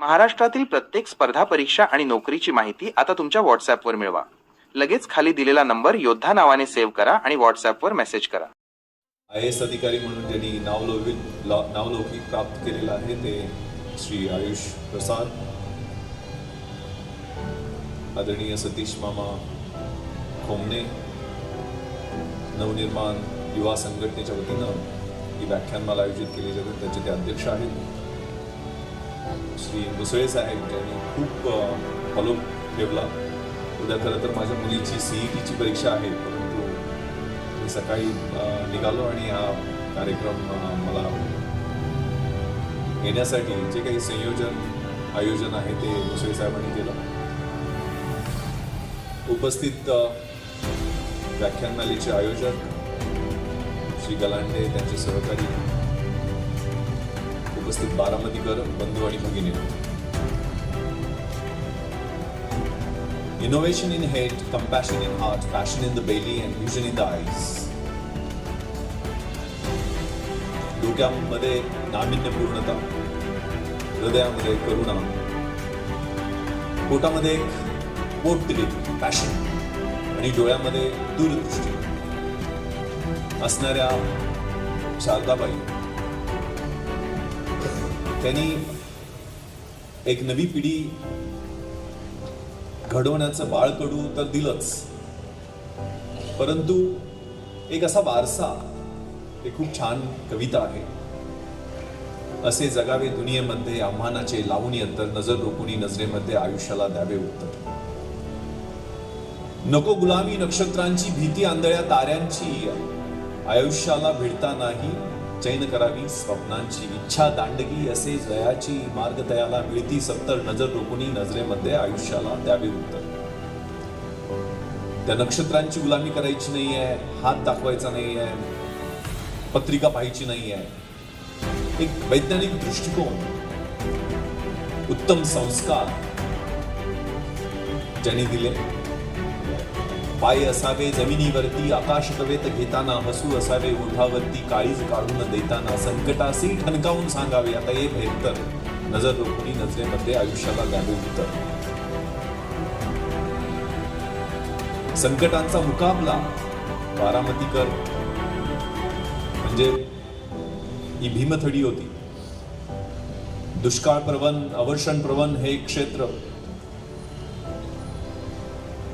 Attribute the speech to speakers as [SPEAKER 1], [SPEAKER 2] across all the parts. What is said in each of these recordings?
[SPEAKER 1] महाराष्ट्रातील प्रत्येक स्पर्धा परीक्षा आणि नोकरीची माहिती आता तुमच्या व्हॉट्सॲपवर मिळवा. लगेच खाली दिलेला नंबर योद्धा नावाने सेव्ह करा आणि व्हॉट्सॲपवर मेसेज करा.
[SPEAKER 2] आय एस अधिकारी म्हणून त्यांनी नावलौकिक नावलौकिक प्राप्त केलेलं आहे ते श्री आयुष प्रसाद. आदरणीय सतीश मामा खोमने नवनिर्माण युवा संघटनेच्या वतीनं ही व्याख्यानमाला आयोजित केली जाते. त्याचे ते अध्यक्ष आहेत. श्री मुसळे साहेब यांनी खूप फॉलो ठेवला. उद्या खरं तर माझ्या मुलीची सीई टीची परीक्षा आहे परंतु मी सकाळी निघालो आणि हा कार्यक्रम मला येण्यासाठी जे काही संयोजन आयोजन आहे ते मुसळे साहेबांनी केलं. उपस्थित व्याख्यानमालेचे आयोजक श्री गलांडे त्यांचे सहकारी उपस्थित बारामतीकर बंधू आणि भगिनी Innovation in head, compassion in heart, passion in the belly, and vision in the eyes. डोक्यामध्ये नाविन्यपूर्णता हृदयामध्ये करुणा पोटामध्ये एक दिली पॅशन आणि डोळ्यामध्ये दूरदृष्टी असणाऱ्या शारदाबाई त्यांनी एक नवी पिढी घडवण्याचं बाळकडू तर दिलंच. परंतु एक असा वारसा हे खूप छान कविता आहे. असे जगावे दुनियेमध्ये आव्हानाचे लावून अंतर नजर रोखुनी नजरेमध्ये आयुष्याला द्यावे उत्तर. नको गुलामी नक्षत्रांची भीती आंधळ्या ताऱ्यांची आयुष्याला भिडता नाही चैन करावी स्वप्नांची इच्छा दांडगी असे जयाची मार्ग तयाला मिळती. सत्तर नजर रोखुनी नजरेमध्ये आयुष्याला द्यावे उत्तर. त्या नक्षत्रांची गुलामी करायची नाही आहे हात दाखवायचा नाही आहे पत्रिका पाहायची नाही आहे एक वैज्ञानिक दृष्टिकोन उत्तम संस्कार ज्यांनी दिले. पाय असावे जमिनीवरती आकाश कवेत घेताना हसू असावे ओठावरती काळीज काढून देताना संकटासी ठणकावून सांगावे. आता ये भेटतर नजर रोखणी नजरेमध्ये आयुष्याला द्यावे उत्तर संकटांचा मुकाबला बारामतीकर म्हणजे ही भीमथडी होती. दुष्काळ प्रवण अवर्षण प्रवण हे क्षेत्र.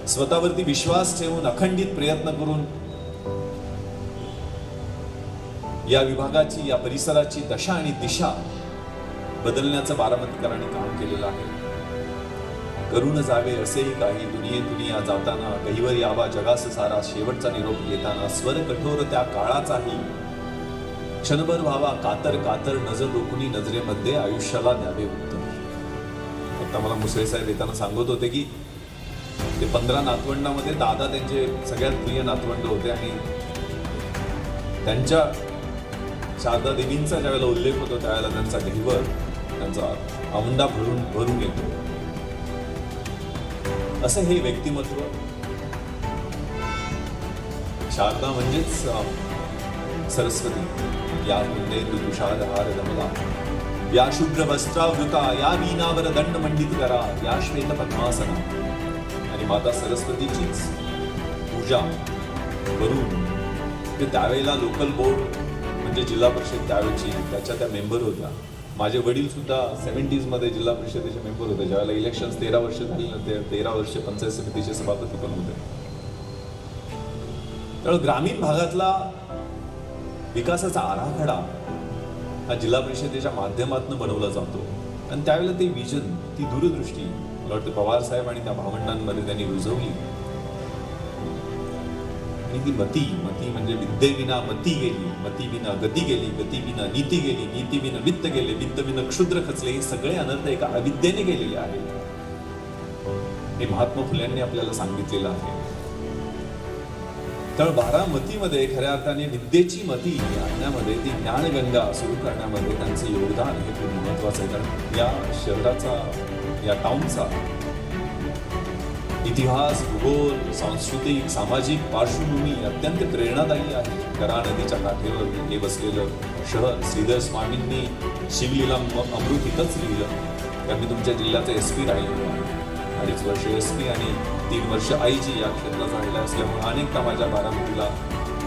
[SPEAKER 2] स्वतःवरती विश्वास ठेवून अखंडित प्रयत्न करून या विभागाची या परिसराची दशा आणि दिशा बदलण्याचं बारामतीकरांनी काम केलेलं आहे. करून जावे असेही काही दुनिये दुनिया जाताना गहीवर यावा जगास सारा शेवटचा निरोप येताना स्वर कठोर त्या काळाचाही क्षणभर व्हावा कातर कातर नजर रोखुनी नजरेमध्ये आयुष्याला द्यावे उत्तर आता मला मुसळे साहेब येताना सांगत होते की ते पंधरा नातवंडामध्ये दादा त्यांचे सगळ्यात प्रिय नातवंड होते आणि त्यांच्या शारदा देवींचा ज्यावेळेला उल्लेख होतो त्यावेळेला त्यांचा गहिवर त्यांचा औंडा भरून भरून येतो. असं हे व्यक्तिमत्व शारदा म्हणजेच सरस्वती. या कुंडे तुषारहार रमला या शुभ्र वस्त्रावृता या वीणावर दंड मंडित करा या श्वेत पद्मासना. माता सरस्वतीचीच पूजा करून ते त्यावेळेला लोकल बोर्ड म्हणजे जिल्हा परिषद त्यावेळची त्याच्या त्या मेंबर होत्या. माझे वडील सुद्धा जिल्हा परिषदेचे मेंबर होते ज्यावेळेला इलेक्शन तेरा वर्ष झाली ते तेरा वर्ष पंचायत समितीचे सभापती पण होते. त्यामुळे ग्रामीण भागातला विकासाचा आराखडा हा जिल्हा परिषदेच्या माध्यमातून बनवला जातो. आणि त्यावेळेला ते विजन ती दूरदृष्टी मला वाटतं पवार साहेब आणि त्या भावंडांमध्ये त्यांनी रुजवली. आणि ती मती मती म्हणजे विद्येविना मती गेली मती विना गती गेली गती विना नीती गेली नीती विना वित्त गेले वित्त विना क्षुद्र खचले हे सगळे अनर्थ एका अविद्येने गेलेले आहेत. हे महात्मा फुल्यांनी आपल्याला सांगितलेलं आहे. तर बारा मतीमध्ये खऱ्या अर्थाने विद्येची मती आणण्यामध्ये ती ज्ञानगंगा सुरू करण्यामध्ये त्यांचं योगदान हे खूप महत्वाचं आहे. कारण या शहराचा या टाउनचा इतिहास भूगोल सांस्कृतिक सामाजिक पार्श्वभूमी अत्यंत प्रेरणादायी आहे. करा नदीच्या काठेवर हे बसलेलं शहर श्रीधर स्वामींनी शिवलीला अमृत इथंच लिहिलं. कारण मी तुमच्या जिल्ह्याचा एस पी राहिलेलो आहे. अडीच वर्ष एस पी आणि तीन वर्ष आईजी जी या क्षेत्रात राहिला असल्यामुळे अनेकदा माझ्या बारामतीला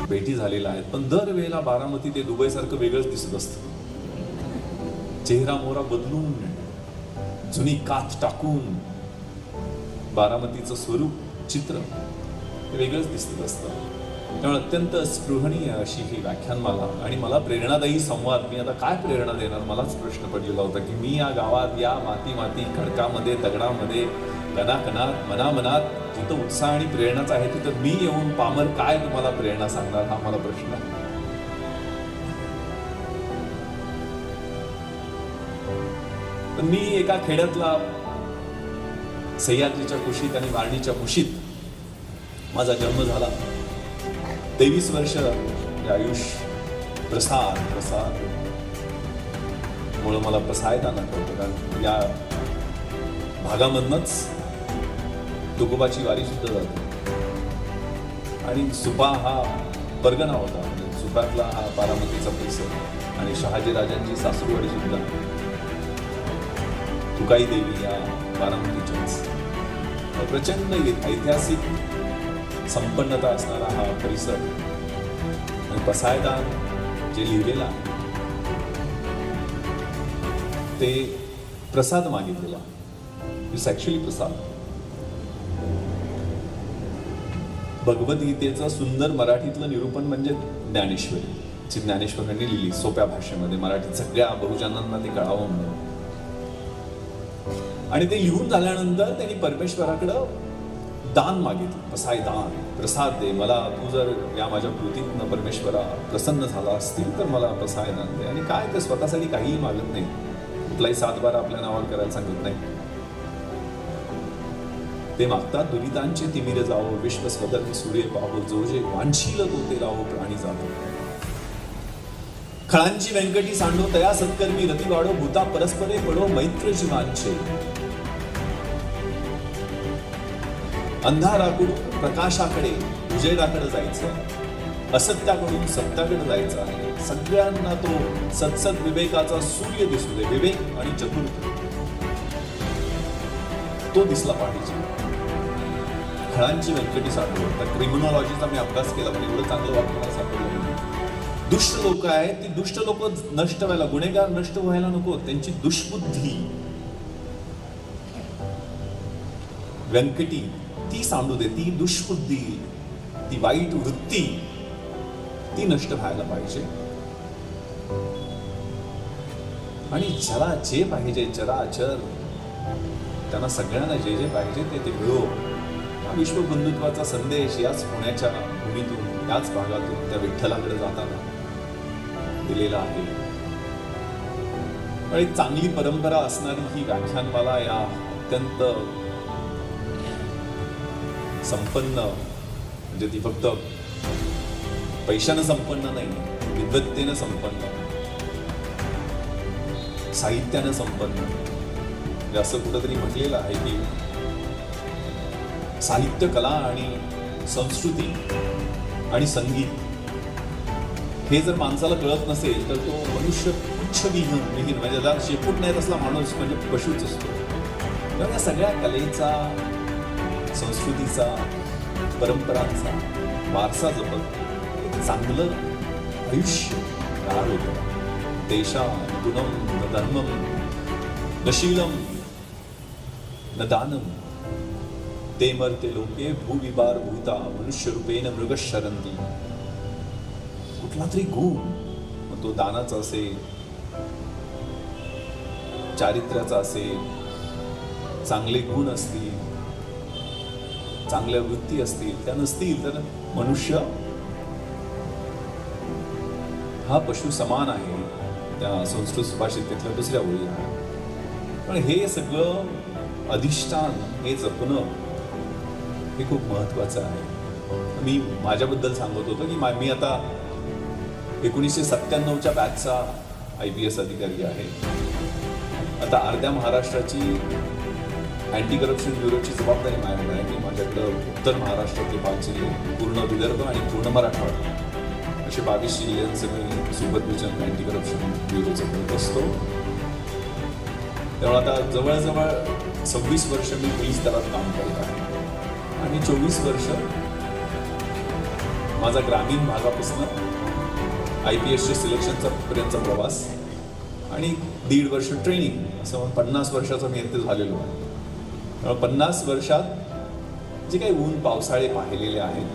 [SPEAKER 2] भेटी झालेल्या आहेत. पण दरवेळेला बारामती ते दुबईसारखं वेगळंच दिसत असतं. चेहरा मोहरा बदलून जुनी काच टाकून बारामतीचं स्वरूप चित्र हे वेगळंच दिसत असतं. त्यामुळे अत्यंत स्पृहणीय अशी ही व्याख्यानमाला आणि मला प्रेरणादायी संवाद. मी आता काय प्रेरणा देणार? मलाच प्रश्न पडलेला होता की मी या गावात या माती माती खडकामध्ये दगडामध्ये कणाकणात मनामनात जिथं उत्साह आणि प्रेरणाच आहे तिथं मी येऊन पामर काय तुम्हाला प्रेरणा सांगणार? हा मला प्रश्न आहे. मी एका खेड्यातला सह्याद्रीच्या कुशीत आणि वारणीच्या कुशीत माझा जन्म झाला. तेवीस वर्ष आयुष प्रसार प्रसार मुळे मला प्रसायदाना कळतं कारण या भागामधनच तुकोबाची वारी सुद्धा जाते आणि सुपा हा परगणा होता. म्हणजे सुपातला हा बारामतीचा परिसर आणि शहाजी राजांची सासूरवाडी सुद्धा. तुकाई देवी या बारामतीच्याच प्रचंड ऐतिहासिक संपन्नता असणारा हा परिसर आणि पसायदान जे लिहिलेला आहे ते प्रसाद मागितलेला इट्स ॲक्च्युली प्रसाद. भगवद्गीतेचं सुंदर मराठीतलं निरूपण म्हणजे ज्ञानेश्वरी. जी ज्ञानेश्वरांनी लिहिली सोप्या भाषेमध्ये मराठीत सगळ्या बहुजनांना ते कळावं म्हणून. आणि ते लिहून झाल्यानंतर त्यांनी परमेश्वराकडं दान मागितलं. पसाय दान प्रसाद दे मला तू जर या माझ्या कृतीतनं परमेश्वरा प्रसन्न झाला असतील तर मला पसाय दान दे. आणि काय ते स्वतःसाठी काहीही मागत नाही. कुठलाही सातबारा आपल्या नावावर करायला सांगत नाही. ते मागतात दुरितांचे तिमिर जावो विश्व स्वतंत्र सूर्य पाहो जो जे वांछील तो ते राहो प्राणी जातो खळांची व्यंकटी सांडो तया सत्कर्मी रती वाढो भूता परस्परे पडो मैत्र जीवांचे. अंधाराकडून प्रकाशाकडे उजेडाकडे जायचं. असत्याकडून सत्याकडे जायचं आहे. सगळ्यांना तो सत्सत विवेकाचा सूर्य दिसू दे विवेक आणि चतुर्थ. तो दिसला पाहिजे खळांची व्यंकटी सांडो तर क्रिमिनॉलॉजीचा मी अभ्यास केला पण एवढं चांगलं वाटलं दुष्ट लोक आहेत ती दुष्ट लोक नष्ट व्हायला गुन्हेगार नष्ट व्हायला नको त्यांची दुष्बुद्धी. व्यंकटी ती सांडू दे ती दुष्बुद्धी ती वाईट वृत्ती ती नष्ट व्हायला पाहिजे. आणि ज्याला जे पाहिजे चराचर त्यांना सगळ्यांना जे जे पाहिजे ते ते मिळो. हा विश्वबंधुत्वाचा संदेश याच पुण्याच्या भूमीतून याच भागातून त्या विठ्ठलाकडे जाताना. दिलेला आहे. आणि चांगली परंपरा असणारी ही व्याख्यानमाला या अत्यंत संपन्न म्हणजे ती फक्त पैशानं संपन्न नाही विद्वत्तेनं संपन्न साहित्यानं संपन्न. म्हणजे असं कुठंतरी म्हटलेलं आहे की साहित्य कला आणि संस्कृती आणि संगीत हे जर माणसाला कळत नसेल तर तो मनुष्य पुच्छविहन विहीन म्हणजे ज्याला शेपूट नाही तसला माणूस म्हणजे पशूच असतो. तेव्हा या सगळ्या कलेचा संस्कृतीचा परंपरांचा वारसा जपत चांगलं आयुष्य काळ होतं. देशा गुणम न धर्मम नशीलम न दानम. ते मरते लोके भूविबार भूता मनुष्य रूपेन मृगशरंती कुठला तरी गुण मग तो दानाचा असेल चारित्र्याचा असेल चांगले गुण असतील चांगल्या वृत्ती असतील त्या नसतील तर मनुष्य हा पशु समान आहे. त्या संस्कृत सुभाषित तिथल्या दुसऱ्या ओळी आहे पण हे सगळं अधिष्ठान हे जपणं हे खूप महत्वाचं आहे. मी माझ्याबद्दल सांगत होतो की मा- मी आता एकोणीसशे सत्त्याण्णवच्या बॅचचा आय पी एस अधिकारी आहे. आता अर्ध्या महाराष्ट्राची अँटी करप्शन ब्युरोची जबाबदारी माझ्याकडे आहे. की माझ्याकडं उत्तर महाराष्ट्रातले पाच जिल्हे पूर्ण विदर्भ आणि पूर्ण मराठवाडा असे बावीस जिल्ह्यांचं मी सुपरविजन अँटी करप्शन ब्युरोचं करत असतो त्यामुळे आता जवळजवळ सव्वीस वर्ष मी पोलीस दलात काम करत आहे. आणि चोवीस वर्ष माझा ग्रामीण भागापासून आय पी एसच्या सिलेक्शनचा पर्यंतचा प्रवास आणि दीड वर्ष ट्रेनिंग असं पन्नास वर्षाचा मी इथे झालेलो आहे. पन्नास वर्षात जे काही ऊन पावसाळे पाहिलेले आहेत